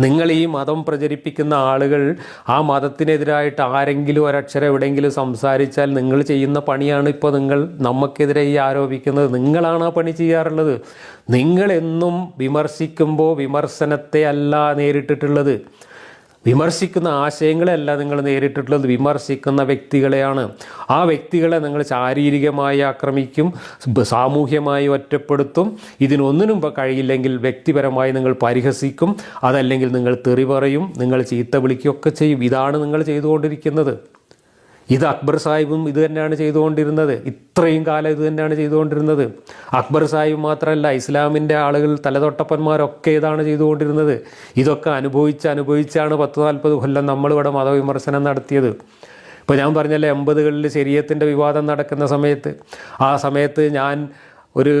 നിങ്ങൾ ഈ മതം പ്രചരിപ്പിക്കുന്ന ആളുകൾ ആ മതത്തിനെതിരായിട്ട് ആരെങ്കിലും ഒരക്ഷരം എവിടെയെങ്കിലും സംസാരിച്ചാൽ നിങ്ങൾ ചെയ്യുന്ന പണിയാണ് ഇപ്പോൾ നിങ്ങൾ നമുക്കെതിരെ ഈ ആരോപിക്കുന്നത്. നിങ്ങളാണ് ആ പണി ചെയ്യാറുള്ളത്. നിങ്ങളെന്നും വിമർശിക്കുമ്പോൾ വിമർശനത്തെ അല്ല നേരിട്ടിട്ടുള്ളത്. വിമർശിക്കുന്ന ആശയങ്ങളെയല്ല നിങ്ങൾ നേരിട്ടിട്ടുള്ളത്. വിമർശിക്കുന്ന വ്യക്തികളെയാണ്. ആ വ്യക്തികളെ നിങ്ങൾ ശാരീരികമായി ആക്രമിക്കും സാമൂഹ്യമായി ഒറ്റപ്പെടുത്തും. ഇതിനൊന്നിനും കഴിയില്ലെങ്കിൽ വ്യക്തിപരമായി നിങ്ങൾ പരിഹസിക്കും. അതല്ലെങ്കിൽ നിങ്ങൾ തെറി പറയും നിങ്ങൾ ചീത്ത വിളിക്കുകയൊക്കെ ചെയ്യും. ഇതാണ് നിങ്ങൾ ചെയ്തുകൊണ്ടിരിക്കുന്നത്. ഇത് അക്ബർ സാഹിബും ഇത് തന്നെയാണ് ചെയ്തുകൊണ്ടിരുന്നത്. ഇത്രയും കാലം ഇത് തന്നെയാണ് ചെയ്തുകൊണ്ടിരുന്നത്. അക്ബർ സാഹിബ് മാത്രമല്ല ഇസ്ലാമിന്റെ ആളുകൾ തലതൊട്ടപ്പന്മാരൊക്കെ ഇതാണ് ചെയ്തുകൊണ്ടിരുന്നത്. ഇതൊക്കെ അനുഭവിച്ച് അനുഭവിച്ചാണ് പത്ത് നാൽപ്പത് കൊല്ലം നമ്മളിവിടെ മതവിമർശനം നടത്തിയത്. ഇപ്പോൾ ഞാൻ പറഞ്ഞല്ലോ എൺപതുകളിൽ ശരീരത്തിന്റെ വിവാദം നടക്കുന്ന സമയത്ത്. ആ സമയത്ത് ഞാൻ ഒരു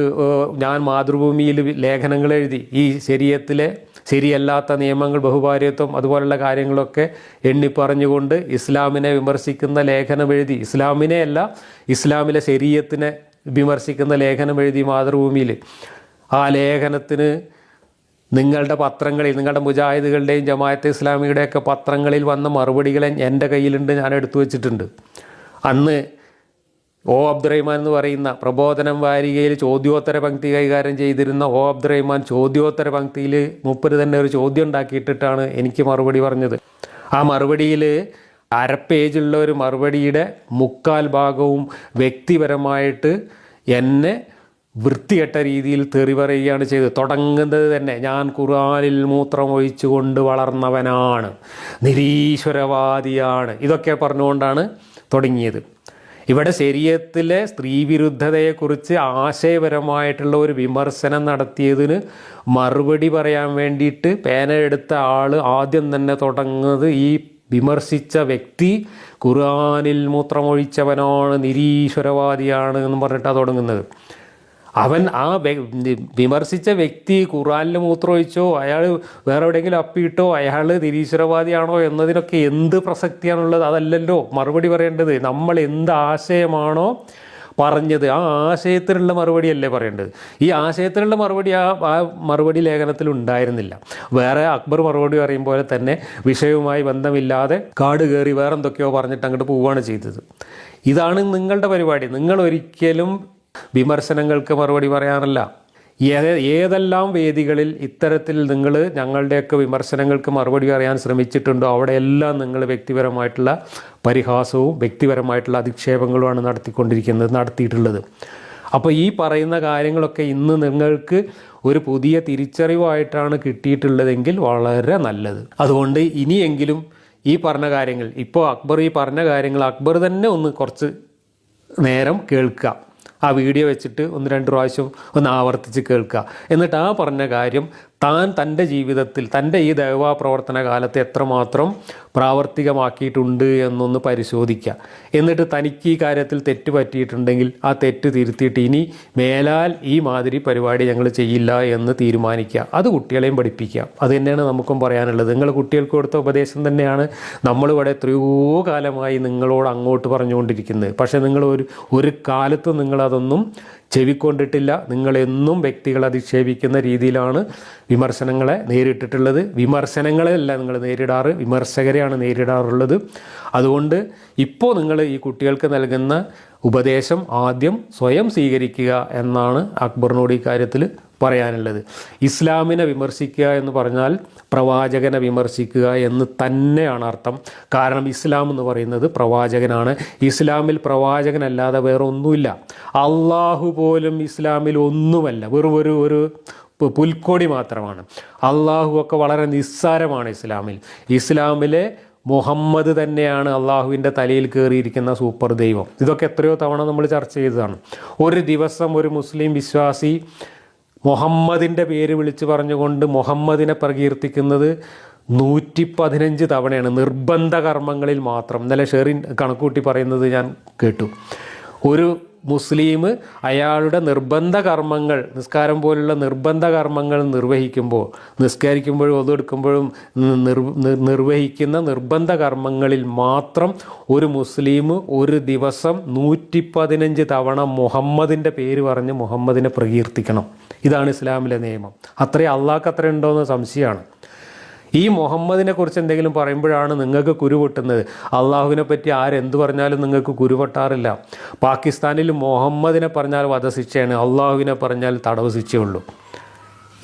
ഞാൻ മാതൃഭൂമിയിൽ ലേഖനങ്ങൾ എഴുതി. ഈ ശരീരത്തിലെ ശരിയല്ലാത്ത നിയമങ്ങൾ ബഹുഭാര്യത്വം അതുപോലുള്ള കാര്യങ്ങളൊക്കെ എണ്ണി പറഞ്ഞുകൊണ്ട് ഇസ്ലാമിനെ വിമർശിക്കുന്ന ലേഖനം എഴുതി ഇസ്ലാമിനെ അല്ല ഇസ്ലാമിലെ ശരീരത്തിനെ വിമർശിക്കുന്ന ലേഖനം എഴുതി മാതൃഭൂമിയിൽ. ആ ലേഖനത്തിന് നിങ്ങളുടെ പത്രങ്ങളിൽ നിങ്ങളുടെ മുജാഹിദുകളുടെയും ജമാഅത്തെ ഇസ്ലാമിയുടെയൊക്കെ പത്രങ്ങളിൽ വന്ന മറുപടികളെ എന്റെ കയ്യിലുണ്ട് ഞാൻ എടുത്തു വച്ചിട്ടുണ്ട്. അന്ന് ഒ അബ്ദുറഹ്മാൻ എന്ന് പറയുന്ന പ്രബോധനം വാരികയിൽ ചോദ്യോത്തര പങ്ക്തി കൈകാര്യം ചെയ്തിരുന്ന ഓ അബ്ദുറഹ്മാൻ ചോദ്യോത്തര പങ്ക്തിയിൽ മുപ്പര് തന്നെ ഒരു ചോദ്യം ഉണ്ടാക്കിയിട്ടിട്ടാണ് എനിക്ക് മറുപടി പറഞ്ഞത്. ആ മറുപടിയിൽ അര പേജുള്ള ഒരു മറുപടിയുടെ മുക്കാൽ ഭാഗവും വ്യക്തിപരമായിട്ട് എന്നെ വൃത്തികെട്ട രീതിയിൽ തെറി പറയുകയാണ് ചെയ്തത്. തുടങ്ങുന്നത് തന്നെ ഞാൻ ഖുർആനിൽ മൂത്രമൊഴിച്ചുകൊണ്ട് വളർന്നവനാണ്. നിരീശ്വരവാദിയാണ്. ഇതൊക്കെ പറഞ്ഞുകൊണ്ടാണ് തുടങ്ങിയത്. ഇവിടെ ശരീരത്തിലെ സ്ത്രീവിരുദ്ധതയെക്കുറിച്ച് ആശയപരമായിട്ടുള്ള ഒരു വിമർശനം നടത്തിയതിന് മറുപടി പറയാൻ വേണ്ടിയിട്ട് പേന എടുത്ത ആൾ ആദ്യം തന്നെ തുടങ്ങുന്നത് ഈ വിമർശിച്ച വ്യക്തി ഖുർആാനിൽ മൂത്രമൊഴിച്ചവനാണ് നിരീശ്വരവാദിയാണ് എന്ന് പറഞ്ഞിട്ടാണ് തുടങ്ങുന്നത്. അവൻ ആ വിമർശിച്ച വ്യക്തി ഖുറാനിൽ മൂത്രമൊഴിച്ചോ അയാൾ വേറെ എവിടെയെങ്കിലും അപ്പിയിട്ടോ അയാൾ നിരീശ്വരവാദിയാണോ എന്നതിനൊക്കെ എന്ത് പ്രസക്തിയാണുള്ളത് അതല്ലല്ലോ മറുപടി പറയേണ്ടത്. നമ്മൾ എന്ത് ആശയമാണോ പറഞ്ഞത്. ആ ആശയത്തിനുള്ള മറുപടിയല്ലേ പറയേണ്ടത്. ഈ ആശയത്തിനുള്ള മറുപടി ആ ആ മറുപടി ലേഖനത്തിൽ ഉണ്ടായിരുന്നില്ല. വേറെ അക്ബർ മറുപടി പറയും പോലെ തന്നെ വിഷയവുമായി ബന്ധമില്ലാതെ കാട് കയറി വേറെന്തൊക്കെയോ പറഞ്ഞിട്ട് അങ്ങോട്ട് പോവുകയാണ് ചെയ്തത്. ഇതാണ് നിങ്ങളുടെ പരിപാടി. നിങ്ങൾ ഒരിക്കലും വിമർശനങ്ങൾക്ക് മറുപടി പറയാനല്ല. ഏതെല്ലാം വേദികളിൽ ഇത്തരത്തിൽ നിങ്ങൾ ഞങ്ങളുടെയൊക്കെ വിമർശനങ്ങൾക്ക് മറുപടി പറയാൻ ശ്രമിച്ചിട്ടുണ്ടോ അവിടെയെല്ലാം നിങ്ങൾ വ്യക്തിപരമായിട്ടുള്ള പരിഹാസവും വ്യക്തിപരമായിട്ടുള്ള അധിക്ഷേപങ്ങളുമാണ് നടത്തിക്കൊണ്ടിരിക്കുന്നത് നടത്തിയിട്ടുള്ളത്. അപ്പോൾ ഈ പറയുന്ന കാര്യങ്ങളൊക്കെ ഇന്ന് നിങ്ങൾക്ക് ഒരു പുതിയ തിരിച്ചറിവായിട്ടാണ് കിട്ടിയിട്ടുള്ളതെങ്കിൽ വളരെ നല്ലത്. അതുകൊണ്ട് ഇനിയെങ്കിലും ഈ പറഞ്ഞ കാര്യങ്ങൾ ഇപ്പോൾ അക്ബർ ഈ പറഞ്ഞ കാര്യങ്ങൾ അക്ബർ തന്നെ ഒന്ന് കുറച്ച് നേരം കേൾക്കുക. ആ വീഡിയോ വെച്ചിട്ട് ഒന്ന് രണ്ട് പ്രാവശ്യം ഒന്ന് ആവർത്തിച്ച് കേൾക്കുക. എന്നിട്ട് ആ പറഞ്ഞ കാര്യം താൻ തന്റെ ജീവിതത്തിൽ തന്റെ ഈ ദേവാ പ്രവർത്തന കാലത്ത് എത്രമാത്രം പ്രാവർത്തികമാക്കിയിട്ടുണ്ട് എന്നൊന്ന് പരിശോധിക്കുക എന്നിട്ട് തനിക്ക് ഈ കാര്യത്തിൽ തെറ്റ് പറ്റിയിട്ടുണ്ടെങ്കിൽ ആ തെറ്റ് തിരുത്തിയിട്ട് ഇനി മേലാൽ ഈ മാതിരി പരിപാടി ഞങ്ങൾ ചെയ്യില്ല എന്ന് തീരുമാനിക്കുക അത് കുട്ടികളെയും പഠിപ്പിക്കുക അത് തന്നെയാണ് നമുക്കും പറയാനുള്ളത്. നിങ്ങൾ കുട്ടികൾക്ക് കൊടുത്ത ഉപദേശം തന്നെയാണ് നമ്മളിവിടെ എത്രയോ കാലമായി നിങ്ങളോട് അങ്ങോട്ട് പറഞ്ഞുകൊണ്ടിരിക്കുന്നത്. പക്ഷേ നിങ്ങൾ ഒരു ഒരു കാലത്തും നിങ്ങളതൊന്നും ചെവിക്കൊണ്ടിട്ടില്ല. നിങ്ങളെന്നും വ്യക്തികളെ അധിക്ഷേപിക്കുന്ന രീതിയിലാണ് വിമർശനങ്ങളെ നേരിട്ടിട്ടുള്ളത്. വിമർശനങ്ങളെയല്ല നിങ്ങൾ നേരിടാറ്. വിമർശകരെയാണ് നേരിടാറുള്ളത്. അതുകൊണ്ട് ഇപ്പോൾ നിങ്ങൾ ഈ കുട്ടികൾക്ക് നൽകുന്ന ഉപദേശം ആദ്യം സ്വയം സ്വീകരിക്കുക എന്നാണ് അക്ബറിനോട് ഈ കാര്യത്തിൽ പറയാനുള്ളത്. ഇസ്ലാമിനെ വിമർശിക്കുക എന്ന് പറഞ്ഞാൽ പ്രവാചകനെ വിമർശിക്കുക എന്ന് തന്നെയാണ് അർത്ഥം. കാരണം ഇസ്ലാം എന്ന് പറയുന്നത് പ്രവാചകനാണ്. ഇസ്ലാമിൽ പ്രവാചകനല്ലാതെ വേറെ ഒന്നുമില്ല അള്ളാഹു പോലും ഇസ്ലാമിൽ ഒന്നുമല്ല. വെറും ഒരു ഒരു പുൽക്കോടി മാത്രമാണ്. അള്ളാഹു ഒക്കെ വളരെ നിസ്സാരമാണ് ഇസ്ലാമിൽ. ഇസ്ലാമിലെ മുഹമ്മദ് തന്നെയാണ് അള്ളാഹുവിന്റെ തലയിൽ കയറിയിരിക്കുന്ന സൂപ്പർ ദൈവം. ഇതൊക്കെ എത്രയോ തവണ നമ്മൾ ചർച്ച ചെയ്തതാണ്. ഒരു ദിവസം ഒരു മുസ്ലിം വിശ്വാസി മുഹമ്മദിന്റെ പേര് വിളിച്ചു പറഞ്ഞുകൊണ്ട് മുഹമ്മദിനെ പ്രകീർത്തിക്കുന്നത് നൂറ്റി പതിനഞ്ച് തവണയാണ്. നിർബന്ധ കർമ്മങ്ങളിൽ മാത്രം. ഇന്നലെ ഷെറിൻ കണക്കൂട്ടി പറയുന്നത് ഞാൻ കേട്ടു. ഒരു മുസ്ലിം അയാളുടെ നിർബന്ധ കർമ്മങ്ങൾ നിസ്കാരം പോലുള്ള നിർബന്ധ കർമ്മങ്ങൾ നിർവഹിക്കുമ്പോൾ നിസ്കരിക്കുമ്പോഴും ഒതെടുക്കുമ്പോഴും നിർ നിർ- നിർവഹിക്കുന്ന നിർബന്ധ കർമ്മങ്ങളിൽ മാത്രം ഒരു മുസ്ലിം ഒരു ദിവസം നൂറ്റി പതിനഞ്ച് തവണ മുഹമ്മദിന്റെ പേര് പറഞ്ഞ് മുഹമ്മദിനെ പ്രകീർത്തിക്കണം. ഇതാണ് ഇസ്ലാമിലെ നിയമം. അത്രയും അള്ളാഹ്ക്ക് അത്ര ഉണ്ടോയെന്ന് സംശയമാണ്. ഈ മുഹമ്മദിനെ കുറിച്ച് എന്തെങ്കിലും പറയുമ്പോഴാണ് നിങ്ങൾക്ക് കുരുവെട്ടുന്നത് അള്ളാഹുവിനെ പറ്റി ആരെന്ത് പറഞ്ഞാലും നിങ്ങൾക്ക് കുരുവെട്ടാറില്ല പാകിസ്ഥാനിൽ മുഹമ്മദിനെ പറഞ്ഞാൽ വധശിക്ഷയാണ്. അള്ളാഹുവിനെ പറഞ്ഞാൽ തടവ് ശിക്ഷയുള്ളൂ.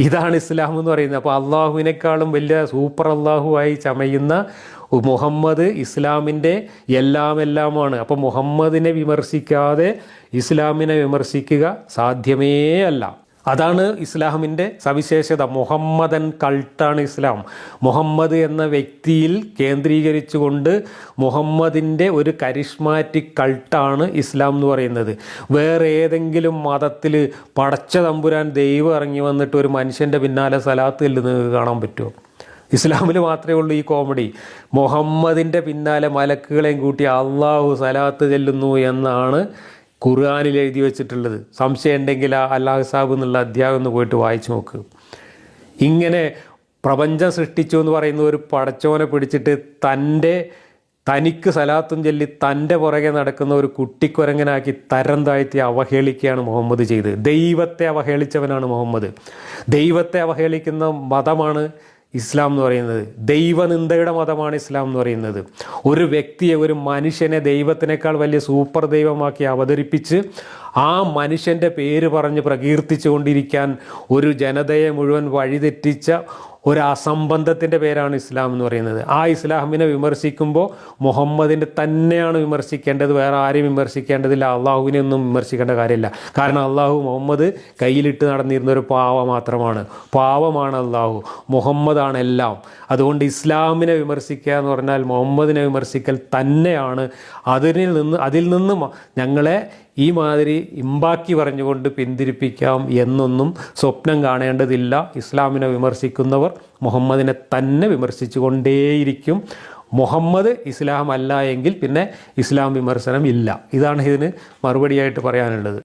ഇതാണ് ഇസ്ലാം എന്ന് പറയുന്നത്. അപ്പോൾ അള്ളാഹുവിനേക്കാളും വലിയ സൂപ്പർ അള്ളാഹുവായി ചമയുന്ന മുഹമ്മദ് ഇസ്ലാമിന്റെ എല്ലാം എല്ലാമാണ് അപ്പോൾ മുഹമ്മദിനെ വിമർശിക്കാതെ ഇസ്ലാമിനെ വിമർശിക്കുക സാധ്യമേ അല്ല. അതാണ് ഇസ്ലാമിന്റെ സവിശേഷത. മുഹമ്മദൻ കൾട്ടാണ് ഇസ്ലാം. മുഹമ്മദ് എന്ന വ്യക്തിയിൽ കേന്ദ്രീകരിച്ചുകൊണ്ട് മുഹമ്മദിന്റെ ഒരു കരിഷ്മാറ്റിക് കൾട്ടാണ് ഇസ്ലാം എന്ന് പറയുന്നത്. വേറെ ഏതെങ്കിലും മതത്തിൽ പടച്ച തമ്പുരാൻ ദൈവം ഇറങ്ങി വന്നിട്ട് ഒരു മനുഷ്യന്റെ പിന്നാലെ സലാത്ത് നിങ്ങൾക്ക് കാണാൻ പറ്റുമോ? ഇസ്ലാമിൽ മാത്രമേ ഉള്ളൂ ഈ കോമഡി. മുഹമ്മദിന്റെ പിന്നാലെ മലക്കുകളെയും കൂട്ടി അള്ളാഹു സലാത്ത് ചെല്ലുന്നു എന്നാണ് ഖുർആാനിൽ എഴുതി വെച്ചിട്ടുള്ളത്. സംശയം ഉണ്ടെങ്കിൽ ആ അല്ലാഹ് സാബ് എന്നുള്ള അധ്യായം ഒന്ന് പോയിട്ട് വായിച്ചു നോക്ക്. ഇങ്ങനെ പ്രപഞ്ചം സൃഷ്ടിച്ചു എന്ന് പറയുന്ന ഒരു പടച്ചോനെ പിടിച്ചിട്ട് തന്റെ തനിക്ക് സലാത്തും ചൊല്ലി തന്റെ പുറകെ നടക്കുന്ന ഒരു കുട്ടിക്കുരങ്ങനാക്കി തരം താഴ്ത്തി അവഹേളിക്കുകയാണ് മുഹമ്മദ് ചെയ്തത്. ദൈവത്തെ അവഹേളിച്ചവനാണ് മുഹമ്മദ്. ദൈവത്തെ അവഹേളിക്കുന്ന മതമാണ് ഇസ്ലാം എന്ന് പറയുന്നത് ദൈവനിന്ദയുടെ മതമാണ് ഇസ്ലാം എന്ന് പറയുന്നത്. ഒരു വ്യക്തിയെ ഒരു മനുഷ്യനെ ദൈവത്തിനേക്കാൾ വലിയ സൂപ്പർ ദൈവമാക്കി അവതരിപ്പിച്ച് ആ മനുഷ്യന്റെ പേര് പറഞ്ഞ് പ്രകീർത്തിച്ചു കൊണ്ടിരിക്കാൻ ഒരു ജനതയെ മുഴുവൻ വഴിതെറ്റിച്ച ഒരു അസംബന്ധത്തിന്റെ പേരാണ് ഇസ്ലാം എന്ന് പറയുന്നത്. ആ ഇസ്ലാമിനെ വിമർശിക്കുമ്പോൾ മുഹമ്മദിന്റെ തന്നെയാണ് വിമർശിക്കേണ്ടത്. വേറെ ആരെയും വിമർശിക്കേണ്ടതില്ല. അള്ളാഹുവിനെ ഒന്നും വിമർശിക്കേണ്ട കാര്യമില്ല. കാരണം അള്ളാഹു മുഹമ്മദ് കയ്യിലിട്ട് നടന്നിരുന്ന ഒരു പാവ മാത്രമാണ്. പാവമാണ് അള്ളാഹു. മുഹമ്മദാണ് എല്ലാം. അതുകൊണ്ട് ഇസ്ലാമിനെ വിമർശിക്കുക എന്ന് പറഞ്ഞാൽ മുഹമ്മദിനെ വിമർശിക്കൽ തന്നെയാണ്. അതിൽ നിന്ന് അതിൽ നിന്ന് ഞങ്ങളെ ഈ മാതിരി ഇമ്പാക്കി പറഞ്ഞുകൊണ്ട് പിന്തിരിപ്പിക്കാം എന്നൊന്നും സ്വപ്നം കാണേണ്ടതില്ല. ഇസ്ലാമിനെ വിമർശിക്കുന്നവർ മുഹമ്മദിനെ തന്നെ വിമർശിച്ചുകൊണ്ടേയിരിക്കും. മുഹമ്മദ് ഇസ്ലാം അല്ല എങ്കിൽ പിന്നെ ഇസ്ലാം വിമർശനം ഇല്ല. ഇതാണ് ഇതിന് മറുപടിയായിട്ട് പറയാനുള്ളത്.